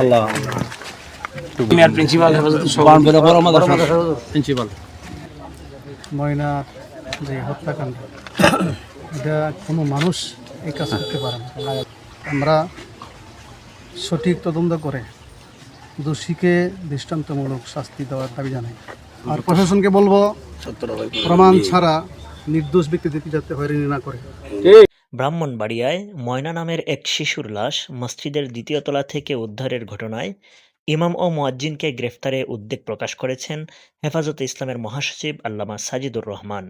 আল্লাহ। মেয়ার principal principal ময়না যে হত্যাকাণ্ড এটা কোনো মানুষ এই কাজ করতে পারে না। আমরা সঠিক তদন্ত করে দোষীকে দৃষ্টান্তমূলক শাস্তি দেওয়ার দাবি জানাই। আর প্রশাসনকে বলব প্রমাণ ছাড়া নির্দোষ ব্যক্তিদেরকে যাতে হয়রানি না করে। ব্রাহ্মণবাড়িয়ায় ময়না নামের এক শিশুর লাশ মসজিদের দ্বিতীয় তলা থেকে উদ্ধারের ঘটনায় ইমাম ও মোয়াজ্জিনকে গ্রেফতারে উদ্বেগ প্রকাশ করেছেন হেফাজতে ইসলামের মহাসচিব আল্লামা সাজিদুর রহমান।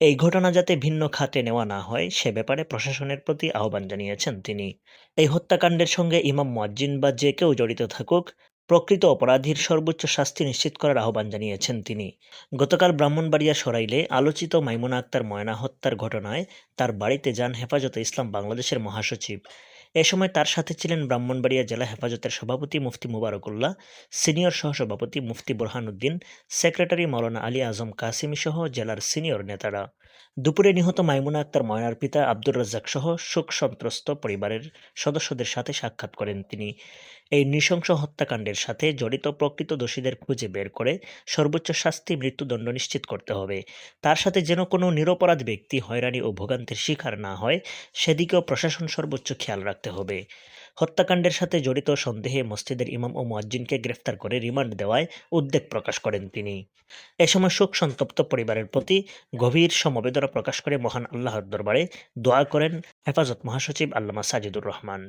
এই ঘটনা যাতে ভিন্ন খাতে নেওয়া না হয়, সে ব্যাপারে প্রশাসনের প্রতি আহ্বান জানিয়েছেন তিনি। এই হত্যাকাণ্ডের সঙ্গে ইমাম মোয়াজ্জিন বা যে কেউ জড়িত থাকুক প্রকৃত অপরাধীর সর্বোচ্চ শাস্তি নিশ্চিত করার আহ্বান জানিয়েছেন তিনি। গতকাল ব্রাহ্মণবাড়িয়া সরাইলে আলোচিত মাইমুনা আক্তার ময়না হত্যার ঘটনায় তার বাড়িতে যান হেফাজতে ইসলাম বাংলাদেশের মহাসচিব। এ সময় তার সাথে ছিলেন ব্রাহ্মণবাড়িয়া জেলা হেফাজতের সভাপতি মুফতি মুবারকুল্লাহ, সিনিয়র সহসভাপতি মুফতি বুরহানুদ্দিন সেক্রেটারি মাওলানা আলী আজম কাসিমি সহ জেলার সিনিয়র নেতারা। দুপুরে নিহত মাইমুনা আক্তার, ময়নার পিতা আব্দুর রাজ্জাক সহ শোক সন্ত্রস্ত পরিবারের সদস্যদের সাথে সাক্ষাৎ করেন তিনি। এই নৃশংস হত্যাকাণ্ডের সাথে জড়িত প্রকৃত দোষীদের খুঁজে বের করে সর্বোচ্চ শাস্তি, মৃত্যুদণ্ড নিশ্চিত করতে হবে। তার সাথে যেন কোনো নিরপরাধ ব্যক্তি হয়রানি ও ভোগান্তির শিকার না হয়, সেদিকেও প্রশাসন সর্বোচ্চ খেয়াল রাখতে হবে। হত্যাকাণ্ডের সাথে জড়িত সন্দেহে মসজিদের ইমাম ও মুয়াজ্জিনকে গ্রেফতার করে রিমান্ড দেওয়ায় উদ্বেগ প্রকাশ করেন তিনি। এ সময় শোক সন্তপ্ত পরিবারের প্রতি গভীর সমবেদনা প্রকাশ করে মহান আল্লাহর দরবারে দোয়া করেন হেফাজত মহাসচিব আল্লামা সাজিদুর রহমান।